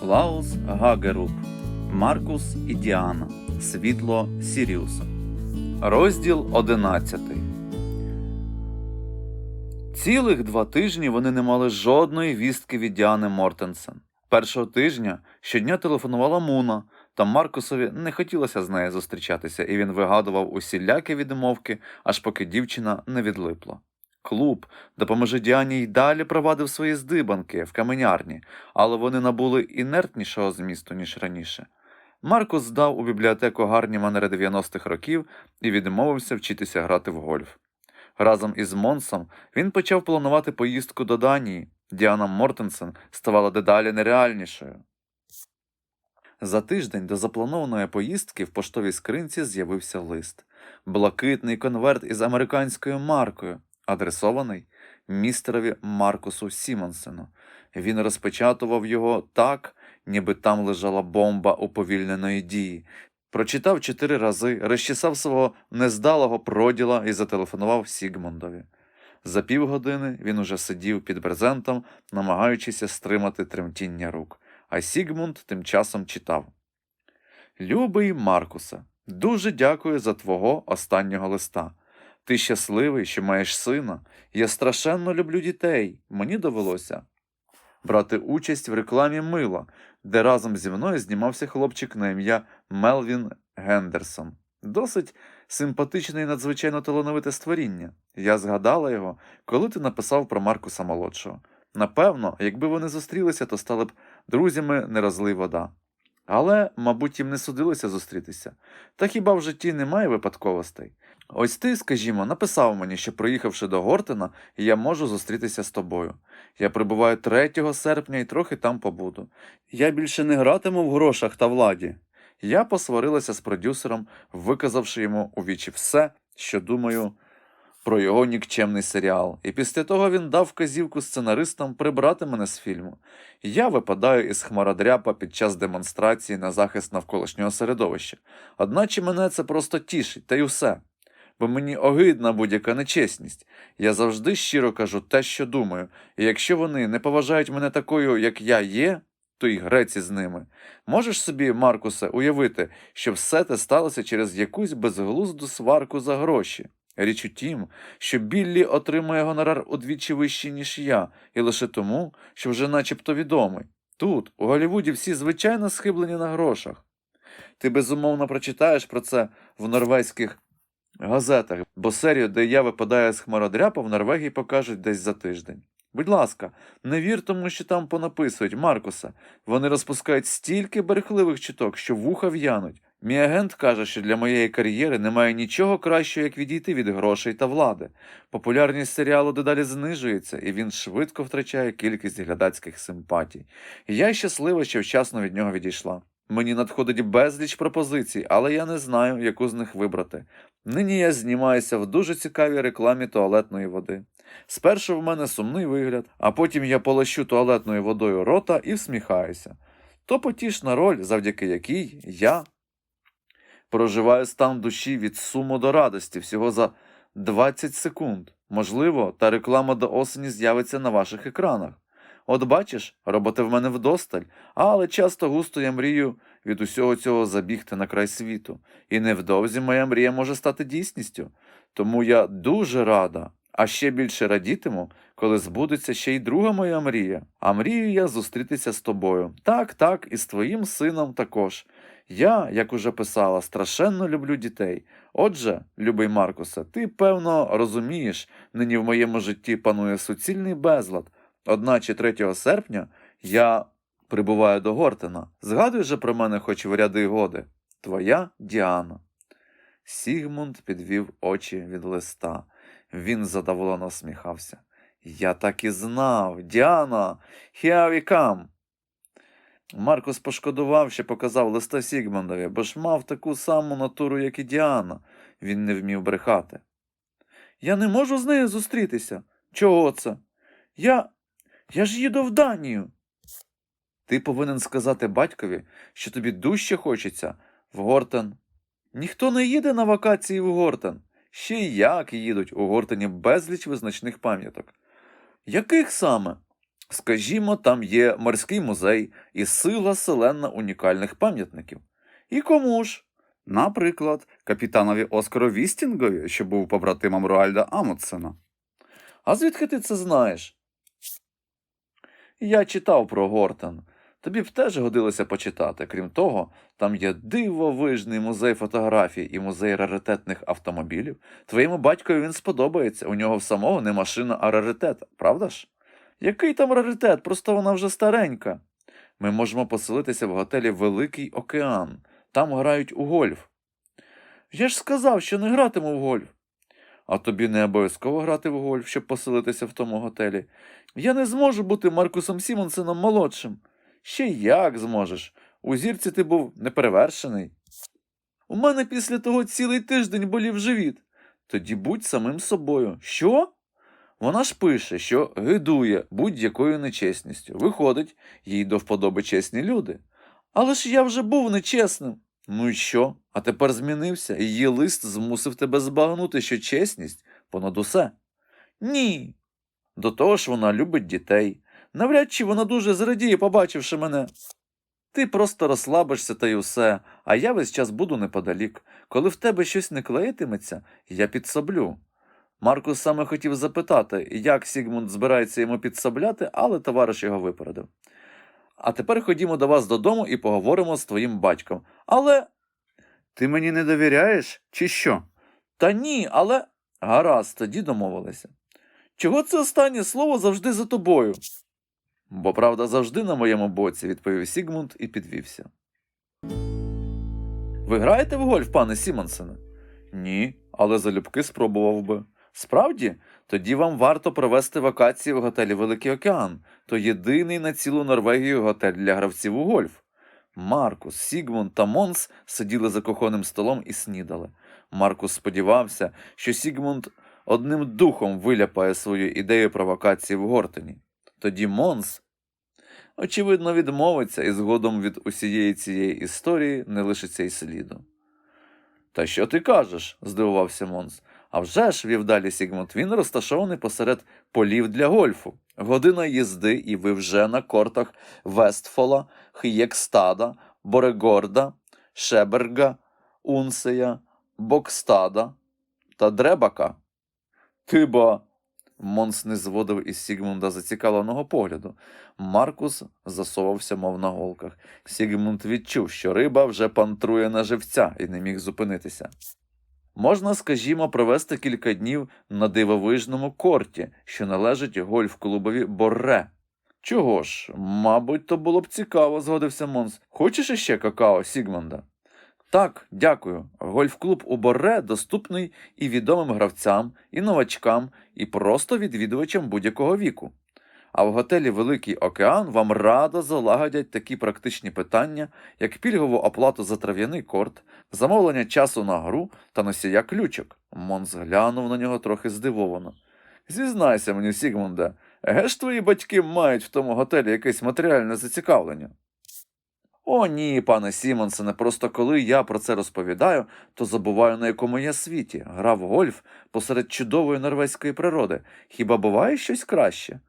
Клаус Гагеруп, Маркус і Діана. Світло Сіріуса. Розділ 11. Цілих два тижні вони не мали жодної вістки від Діани Мортенсен. Першого тижня щодня телефонувала Муна, та Маркусові не хотілося з нею зустрічатися, і він вигадував усілякі відмовки, аж поки дівчина не відлипла. Клуб допоможе Діані й далі провадив свої здибанки в каменярні, але вони набули інертнішого змісту, ніж раніше. Маркус здав у бібліотеку гарні манери 90-х років і відмовився вчитися грати в гольф. Разом із Монсом він почав планувати поїздку до Данії. Діана Мортенсен ставала дедалі нереальнішою. За тиждень до запланованої поїздки в поштовій скринці з'явився лист блакитний конверт із американською маркою, адресований містерові Маркусу Сімонсену. Він розпечатував його так, ніби там лежала бомба уповільненої дії. Прочитав чотири рази, розчесав свого нездалого проділа і зателефонував Сігмундові. За півгодини він уже сидів під брезентом, намагаючися стримати тремтіння рук, а Сігмунд тим часом читав. Любий Маркусе, дуже дякую за твого останнього листа. Ти щасливий, що маєш сина. Я страшенно люблю дітей. Мені довелося брати участь в рекламі мила, де разом зі мною знімався хлопчик на ім'я Мелвін Гендерсон. Досить симпатичне і надзвичайно талановите створіння. Я згадала його, коли ти написав про Маркуса молодшого. Напевно, якби вони зустрілися, то стали б друзями не розлий вода. Але, мабуть, їм не судилося зустрітися. Та хіба в житті немає випадковостей? Ось ти, скажімо, написав мені, що приїхавши до Гортена, я можу зустрітися з тобою. Я прибуваю 3 серпня і трохи там побуду. Я більше не гратиму в грошах та владі. Я посварилася з продюсером, виказавши йому у вічі все, що думаю про його нікчемний серіал, і після того він дав вказівку сценаристам прибрати мене з фільму. Я випадаю із хмародряпа під час демонстрації на захист навколишнього середовища. Одначе мене це просто тішить, та й усе. Бо мені огидна будь-яка нечесність. Я завжди щиро кажу те, що думаю, і якщо вони не поважають мене такою, як я є, то й греці з ними. Можеш собі, Маркусе, уявити, що все те сталося через якусь безглузду сварку за гроші. Річ у тім, що Біллі отримує гонорар удвічі вищий, ніж я, і лише тому, що вже начебто відомий. Тут, у Голлівуді, всі звичайно схиблені на грошах. Ти безумовно прочитаєш про це в норвезьких газетах, бо серію, де я випадаю з хмародряпа, в Норвегії покажуть десь за тиждень. Будь ласка, не вір тому, що там понаписують, Маркуса. Вони розпускають стільки брехливих чуток, що вуха в'януть. Мій агент каже, що для моєї кар'єри немає нічого кращого, як відійти від грошей та влади. Популярність серіалу дедалі знижується, і він швидко втрачає кількість глядацьких симпатій. Я щаслива, що вчасно від нього відійшла. Мені надходить безліч пропозицій, але я не знаю, яку з них вибрати. Нині я знімаюся в дуже цікавій рекламі туалетної води. Спершу в мене сумний вигляд, а потім я полощу туалетною водою рота і всміхаюся. То потішна роль, завдяки якій я проживаю стан душі від суму до радості всього за 20 секунд. Можливо, та реклама до осені з'явиться на ваших екранах. От бачиш, роботи в мене вдосталь, але часто густо я мрію від усього цього забігти на край світу. І невдовзі моя мрія може стати дійсністю. Тому я дуже рада, а ще більше радітиму, коли збудеться ще й друга моя мрія. А мрію я зустрітися з тобою. Так, так, і з твоїм сином також. Я, як уже писала, страшенно люблю дітей. Отже, любий Маркусе, ти, певно, розумієш, нині в моєму житті панує суцільний безлад. Одначе 3 серпня я прибуваю до Гортена. Згадуй же про мене хоч в ряди годи. Твоя Діана. Сігмунд підвів очі від листа. Він задоволено усміхався. Я так і знав. Діана, here we come. Маркус пошкодував, що показав листа Сігмундові, бо ж мав таку саму натуру, як і Діана. Він не вмів брехати. Я не можу з нею зустрітися. Чого це? Я. Я ж їду в Данію. Ти повинен сказати батькові, що тобі дужче хочеться в Гортен. Ніхто не їде на вакації в Гортен. Ще й як їдуть у Гортені безліч визначних пам'яток. Яких саме? Скажімо, там є морський музей і сила селена унікальних пам'ятників. І кому ж? Наприклад, капітанові Оскару Вістінгові, що був побратимом Руальда Амутсена. А звідки ти це знаєш? Я читав про Гортон. Тобі б теж годилося почитати. Крім того, там є дивовижний музей фотографій і музей раритетних автомобілів. Твоєму батькові він сподобається. У нього в самого не машина, а раритет, правда ж? Який там раритет? Просто вона вже старенька. Ми можемо поселитися в готелі Великий Океан. Там грають у гольф. Я ж сказав, що не гратиму в гольф. А тобі не обов'язково грати в гольф, щоб поселитися в тому готелі. Я не зможу бути Маркусом Сімонсеном молодшим. Ще як зможеш. У зірці ти був неперевершений. У мене після того цілий тиждень болів живіт. Тоді будь самим собою. Що? Вона ж пише, що гидує будь-якою нечесністю. Виходить, їй до вподоби чесні люди. Але ж я вже був нечесним. Ну і що? А тепер змінився, і її лист змусив тебе збагнути, що чесність понад усе. Ні. До того ж вона любить дітей. Навряд чи вона дуже зрадіє, побачивши мене. Ти просто розслабишся та й усе, а я весь час буду неподалік. Коли в тебе щось не клеїтиметься, я підсоблю. Маркус саме хотів запитати, як Сігмунд збирається йому підсобляти, але товариш його випередив. А тепер ходімо до вас додому і поговоримо з твоїм батьком. Але. Ти мені не довіряєш, чи що? Та ні, але. Гаразд, тоді домовилися. Чого це останнє слово завжди за тобою? Бо правда завжди на моєму боці, відповів Сігмунд і підвівся. Ви граєте в гольф, пане Сімонсене? Ні, але залюбки спробував би. Справді, тоді вам варто провести вакації в готелі Великий Океан, то єдиний на цілу Норвегію готель для гравців у гольф. Маркус, Сігмунд та Монс сиділи за кухонним столом і снідали. Маркус сподівався, що Сігмунд одним духом виляпає свою ідею про вакації в Гортоні. Тоді Монс, очевидно, відмовиться і згодом від усієї цієї історії не лишиться й сліду. Та що ти кажеш? здивувався Монс. А вже ж, вів далі Сігмунд, він розташований посеред полів для гольфу. Година їзди, і ви вже на кортах Вестфола, Х'єкстада, Борегорда, Шеберга, Унсея, Бокстада та Дребака. Ти ба. Монс не зводив із Сігмунда зацікавленого погляду. Маркус засовався, мов на голках. Сігмунд відчув, що риба вже пантрує на живця і не міг зупинитися. Можна, скажімо, провести кілька днів на дивовижному корті, що належить гольф-клубові Борре. Чого ж, мабуть, то було б цікаво, згодився Монс. Хочеш іще какао, Сігмунда? Так, дякую. Гольф-клуб у Борре доступний і відомим гравцям, і новачкам, і просто відвідувачам будь-якого віку. А в готелі Великий Океан вам радо залагодять такі практичні питання, як пільгову оплату за трав'яний корт, замовлення часу на гру та носія ключок. Монс глянув на нього трохи здивовано. Зізнайся мені, Сігмунде, еге ж твої батьки мають в тому готелі якесь матеріальне зацікавлення? О, ні, пане Сімонсене, просто коли я про це розповідаю, то забуваю, на якому я світі. Грав гольф посеред чудової норвезької природи. Хіба буває щось краще?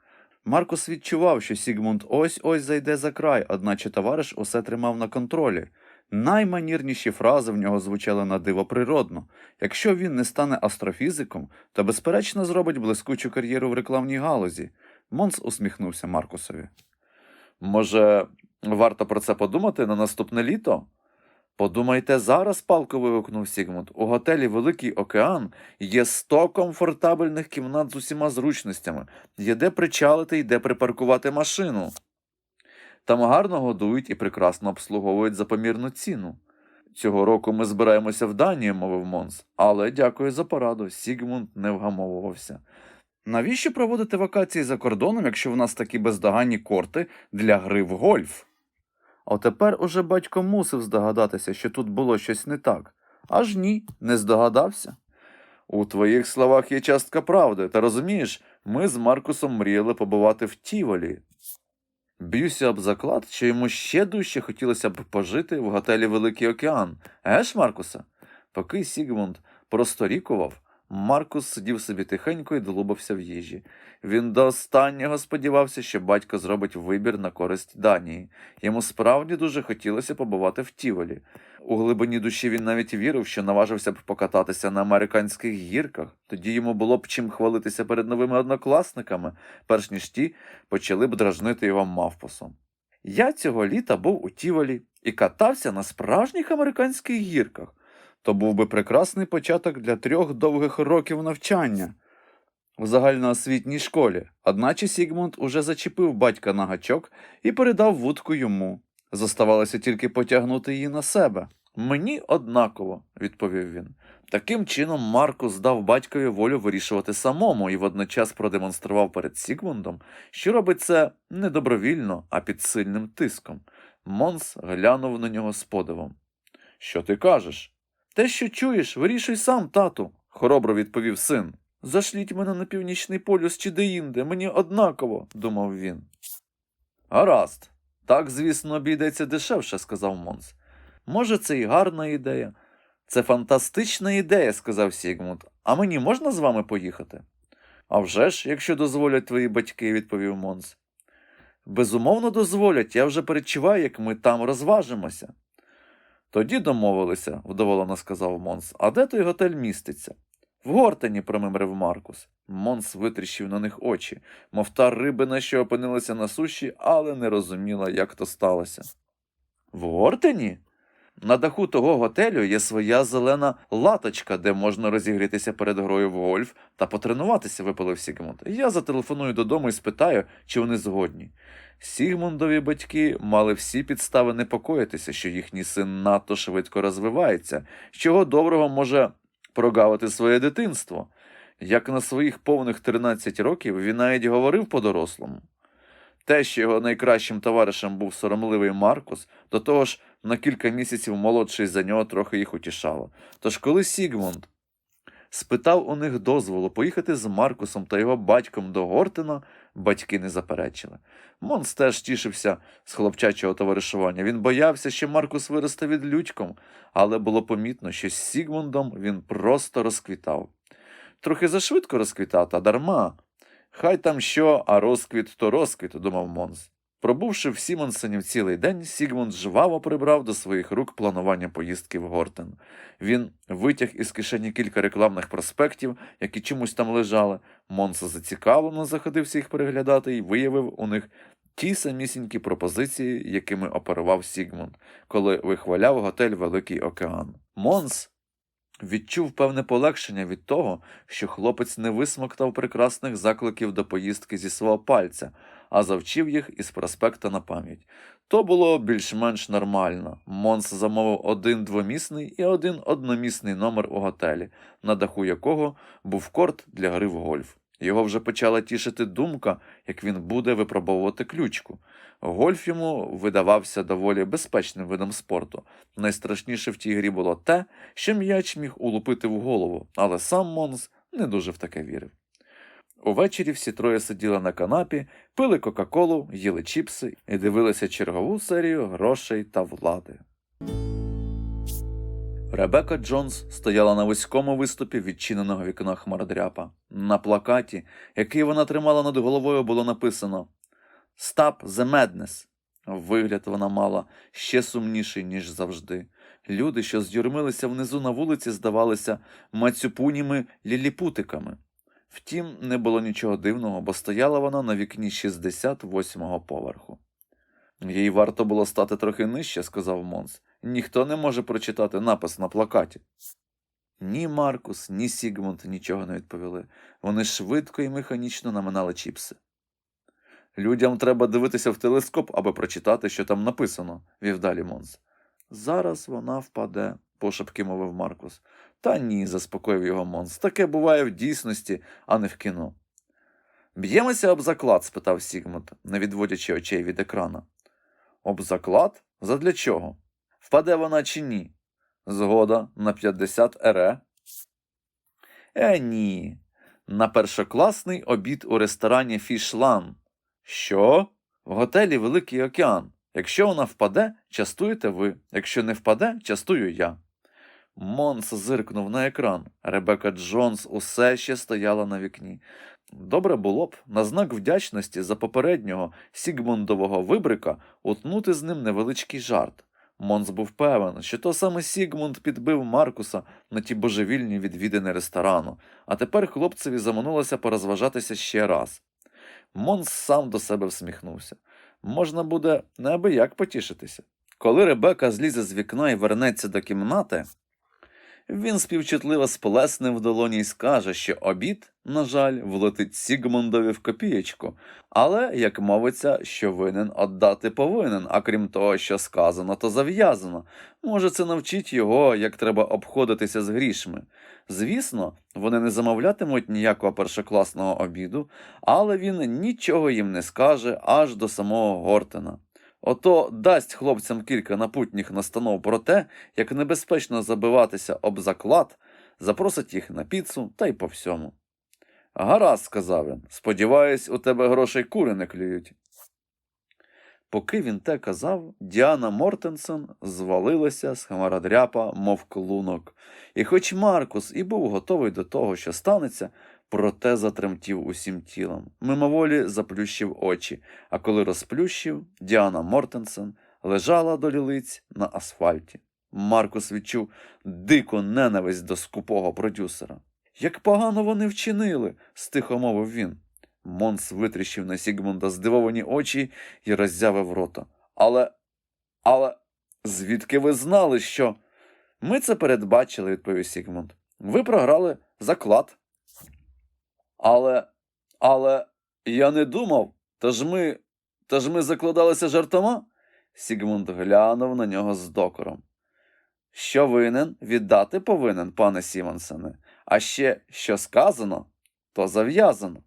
Маркус відчував, що Сігмунд ось ось зайде за край, одначе товариш усе тримав на контролі. Найманірніші фрази в нього звучали на диво природно. Якщо він не стане астрофізиком, то безперечно зробить блискучу кар'єру в рекламній галузі. Монс усміхнувся Маркусові. Може, варто про це подумати на наступне літо? Подумайте зараз, палко вигукнув Сігмунд. У готелі Великий Океан є сто комфортабельних кімнат з усіма зручностями, є де причалити і де припаркувати машину. Там гарно годують і прекрасно обслуговують за помірну ціну. Цього року ми збираємося в Данію, мовив Монс, але дякую за пораду. Сігмунд не вгамовувався. Навіщо проводити вакації за кордоном, якщо в нас такі бездоганні корти для гри в гольф? А тепер уже батько мусив здогадатися, що тут було щось не так. Аж ні, не здогадався. У твоїх словах є частка правди, та розумієш, ми з Маркусом мріяли побувати в Тіволі. Б'юся об заклад, що йому ще дужче хотілося б пожити в готелі Великий Океан. Еш, Маркуса? Поки Сігмунд просторікував, Маркус сидів собі тихенько і долубався в їжі. Він до останнього сподівався, що батько зробить вибір на користь Данії. Йому справді дуже хотілося побувати в Тіволі. У глибині душі він навіть вірив, що наважився б покататися на американських гірках. Тоді йому було б чим хвалитися перед новими однокласниками, перш ніж ті почали б дражнити його мавпосом. Я цього літа був у Тіволі і катався на справжніх американських гірках. То був би прекрасний початок для трьох довгих років навчання в загальноосвітній школі. Одначе Сігмунд уже зачепив батька на гачок і передав вудку йому. Зоставалося тільки потягнути її на себе. Мені однаково, відповів він. Таким чином Маркус дав батькові волю вирішувати самому і водночас продемонстрував перед Сігмундом, що робить це не добровільно, а під сильним тиском. Монс глянув на нього з подивом. Що ти кажеш? Те, що чуєш, вирішуй сам, тату, хоробро відповів син. Зашліть мене на північний полюс чи деінде, мені однаково, думав він. Гаразд. Так, звісно, обійдеться дешевше, сказав Монс. Може, це і гарна ідея. Це фантастична ідея, сказав Сігмунд. А мені можна з вами поїхати? «А вже ж, якщо дозволять твої батьки, відповів Монс. Безумовно, дозволять, я вже перечуваю, як ми там розважимося. Тоді домовилися, вдоволено сказав Монс. А де той готель міститься? В Гортені, промимрив Маркус. Монс витріщив на них очі, мов та рибина, що опинилася на суші, але не розуміла, як то сталося. В Гортені? На даху того готелю є своя зелена латочка, де можна розігрітися перед грою в гольф та потренуватися, випалив Сігмунд. Я зателефоную додому і спитаю, чи вони згодні. Сігмундові батьки мали всі підстави непокоїтися, що їхній син надто швидко розвивається, чого доброго може прогавити своє дитинство. Як на своїх повних 13 років він навіть говорив по-дорослому. Те, що його найкращим товаришем був соромливий Маркус, до того ж на кілька місяців молодший за нього трохи їх утішало. Тож коли Сігмунд спитав у них дозволу поїхати з Маркусом та його батьком до Гортена, батьки не заперечили. Монс теж тішився з хлопчачого товаришування. Він боявся, що Маркус виросте від людьком, але було помітно, що з Сігмундом він просто розквітав. Трохи зашвидко розквітав, та дарма. Хай там що, а розквіт то розквіт, думав Монс. Пробувши в Сімонсені цілий день, Сігмунд жваво прибрав до своїх рук планування поїздки в Гортен. Він витяг із кишені кілька рекламних проспектів, які чомусь там лежали. Монс зацікавлено заходився їх переглядати і виявив у них ті самісінькі пропозиції, якими оперував Сігмунд, коли вихваляв готель Великий Океан. Монс відчув певне полегшення від того, що хлопець не висмоктав прекрасних закликів до поїздки зі свого пальця, а завчив їх із проспекта на пам'ять. То було більш-менш нормально. Монс замовив один двомісний і один одномісний номер у готелі, на даху якого був корт для гри в гольф. Його вже почала тішити думка, як він буде випробовувати ключку. Гольф йому видавався доволі безпечним видом спорту. Найстрашніше в тій грі було те, що м'яч міг улупити в голову, але сам Монс не дуже в таке вірив. Увечері всі троє сиділи на канапі, пили Кока-Колу, їли чіпси і дивилися чергову серію грошей та влади. Ребека Джонс стояла на вузькому виступі відчиненого вікна хмародряпа. На плакаті, який вона тримала над головою, було написано the madness. Вигляд вона мала ще сумніший, ніж завжди. Люди, що з'юрмилися внизу на вулиці, здавалися мацюпуніми ліліпутиками. Втім, не було нічого дивного, бо стояла вона на вікні 68-го поверху. Їй варто було стати трохи нижче, сказав Монс. Ніхто не може прочитати напис на плакаті. Ні Маркус, ні Сігмунд нічого не відповіли. Вони швидко і механічно наминали чіпси. Людям треба дивитися в телескоп, аби прочитати, що там написано, вів далі Монс. Зараз вона впаде, пошепки мовив Маркус. Та ні, заспокоїв його Монс. Таке буває в дійсності, а не в кіно. Б'ємося об заклад? спитав Сігмунд, не відводячи очей від екрана. Об заклад? Задля чого? Впаде вона чи ні? Згода на 50 ере. Е, ні. На першокласний обід у ресторані Фішлан. Що? В готелі Великий океан. Якщо вона впаде, частуєте ви. Якщо не впаде, частую я. Монс зиркнув на екран. Ребека Джонс усе ще стояла на вікні. Добре було б на знак вдячності за попереднього Сігмундового вибрика утнути з ним невеличкий жарт. Монс був певен, що то саме Сігмунд підбив Маркуса на ті божевільні відвідини ресторану, а тепер хлопцеві заманулося порозважатися ще раз. Монс сам до себе всміхнувся. Можна буде неабияк потішитися. Коли Ребека злізе з вікна і вернеться до кімнати, він співчутливо сплесне в долоні і скаже, що обід, на жаль, влетить Сігмундові в копієчку, але, як мовиться, що винен отдати повинен, а крім того, що сказано, то зав'язано. Може, це навчить його, як треба обходитися з грішми. Звісно, вони не замовлятимуть ніякого першокласного обіду, але він нічого їм не скаже аж до самого Гортена. Ото дасть хлопцям кілька напутніх настанов про те, як небезпечно забиватися об заклад, запросить їх на піцу та й по всьому. Гаразд, сказав він, сподіваюсь, у тебе грошей кури не клюють. Поки він те казав, Діана Мортенсен звалилася з хмародряпа, мов клунок. І хоч Маркус і був готовий до того, що станеться, проте затремтів усім тілом. Мимоволі заплющив очі, а коли розплющив, Діана Мортенсен лежала до лілиць на асфальті. Маркус відчув дику ненависть до скупого продюсера. Як погано вони вчинили, стихо мовив він. Монс витріщив на Сігмунда здивовані очі і роззявив рота. Але, але, звідки ви знали, що? Ми це передбачили, відповів Сігмунд. Ви програли заклад. Але, але я не думав, та ж ми, та ж ми закладалися жартома? Сігмунд глянув на нього з докором. Що винен, віддати повинен, пане Сімонсене, а ще що сказано, то зав'язано.